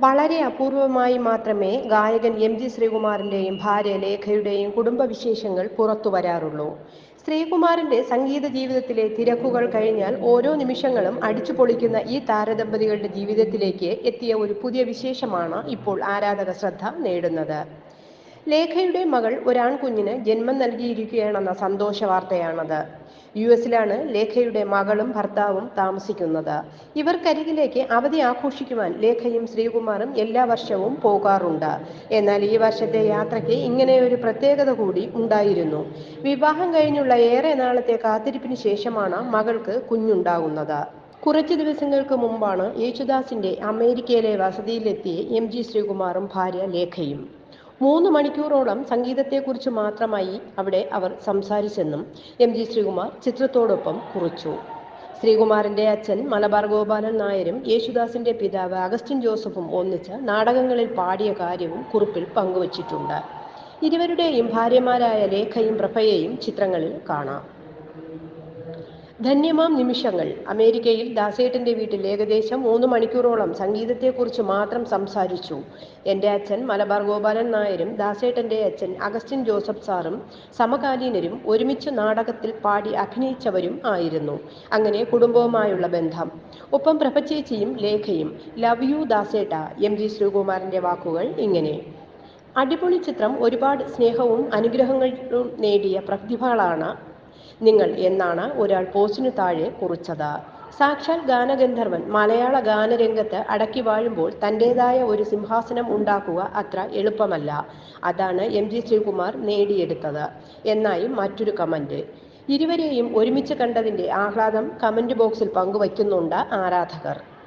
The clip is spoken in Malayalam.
വളരെ അപൂർവമായി മാത്രമേ ഗായകൻ എം ജി ശ്രീകുമാറിന്റെയും ഭാര്യ ലേഖയുടെയും കുടുംബവിശേഷങ്ങൾ പുറത്തു വരാറുള്ളൂ. ശ്രീകുമാറിന്റെ സംഗീത ജീവിതത്തിലെ തിരക്കുകൾ കഴിഞ്ഞാൽ ഓരോ നിമിഷങ്ങളും അടിച്ചു പൊളിക്കുന്ന ഈ താരദമ്പതികളുടെ ജീവിതത്തിലേക്ക് എത്തിയ ഒരു പുതിയ വിശേഷമാണ് ഇപ്പോൾ ആരാധക ശ്രദ്ധ നേടുന്നത്. ലേഖയുടെ മകൾ ഒരാൺകുഞ്ഞിന് ജന്മം നൽകിയിരിക്കുകയാണെന്ന സന്തോഷ വാർത്തയാണത്. യു എസിലാണ് ലേഖയുടെ മകളും ഭർത്താവും താമസിക്കുന്നത്. ഇവർക്കരികിലേക്ക് അവധി ആഘോഷിക്കുവാൻ ലേഖയും ശ്രീകുമാറും എല്ലാ വർഷവും പോകാറുണ്ട്. എന്നാൽ ഈ വർഷത്തെ യാത്രയ്ക്ക് ഇങ്ങനെ ഒരു പ്രത്യേകത കൂടി ഉണ്ടായിരുന്നു. വിവാഹം കഴിഞ്ഞുള്ള ഏറെ നാളത്തെ കാത്തിരിപ്പിന് ശേഷമാണ് മകൾക്ക് കുഞ്ഞുണ്ടാകുന്നത്. കുറച്ച് ദിവസങ്ങൾക്ക് മുമ്പാണ് യേശുദാസിന്റെ അമേരിക്കയിലെ വസതിയിലെത്തിയ എം ജി ശ്രീകുമാറും ഭാര്യ ലേഖയും. മൂന്ന് മണിക്കൂറോളം സംഗീതത്തെക്കുറിച്ച് മാത്രമായി അവിടെ അവർ സംസാരിച്ചെന്നും എം ജി ശ്രീകുമാർ ചിത്രത്തോടൊപ്പം കുറിച്ചു. ശ്രീകുമാറിന്റെ അച്ഛൻ മലബാർ ഗോപാലൻ നായരും യേശുദാസിന്റെ പിതാവ് അഗസ്റ്റിൻ ജോസഫും ഒന്നിച്ച് നാടകങ്ങളിൽ പാടിയ കാര്യവും കുറിപ്പിൽ പങ്കുവച്ചിട്ടുണ്ട്. ഇരുവരുടെയും ഭാര്യമാരായ ലേഖയും പ്രഭയെയും ചിത്രങ്ങളിൽ കാണാം. ധന്യമാം നിമിഷങ്ങൾ. അമേരിക്കയിൽ ദാസേട്ടന്റെ വീട്ടിൽ ഏകദേശം മൂന്ന് മണിക്കൂറോളം സംഗീതത്തെക്കുറിച്ച് മാത്രം സംസാരിച്ചു. എന്റെ അച്ഛൻ മലബാർ ഗോപാലൻ നായരും ദാസേട്ടന്റെ അച്ഛൻ അഗസ്റ്റിൻ ജോസഫ് സാറും സമകാലീനരും ഒരുമിച്ച് നാടകത്തിൽ പാടി അഭിനയിച്ചവരും ആയിരുന്നു. അങ്ങനെ കുടുംബവുമായുള്ള ബന്ധം. ഒപ്പം പ്രഭചേച്ചിയും ലേഖയും ലവ് യു ദാസേട്ട എം ജി ശ്രീകുമാറിന്റെ വാക്കുകൾ ഇങ്ങനെ. അടിപൊളി ചിത്രം ഒരുപാട് സ്നേഹവും അനുഗ്രഹങ്ങളും നേടിയ പ്രതിഭകളാണ് നിങ്ങൾ എന്നാണ് ഒരാൾ പോസ്റ്റിനു താഴെ കുറിച്ചത്. സാക്ഷാൽ ഗാനഗന്ധർവൻ മലയാള ഗാനരംഗത്ത് അടക്കി വാഴുമ്പോൾ തന്റെതായ ഒരു സിംഹാസനം ഉണ്ടാക്കുക അത്ര എളുപ്പമല്ല. അതാണ് എം ജി ശ്രീകുമാർ നേടിയെടുത്തത്. എന്നായും മറ്റൊരു കമന്റ്. ഇരുവരെയും ഒരുമിച്ച് കണ്ടതിന്റെ ആഹ്ലാദം കമന്റ് ബോക്സിൽ പങ്കുവയ്ക്കുന്നുണ്ട് ആരാധകർ.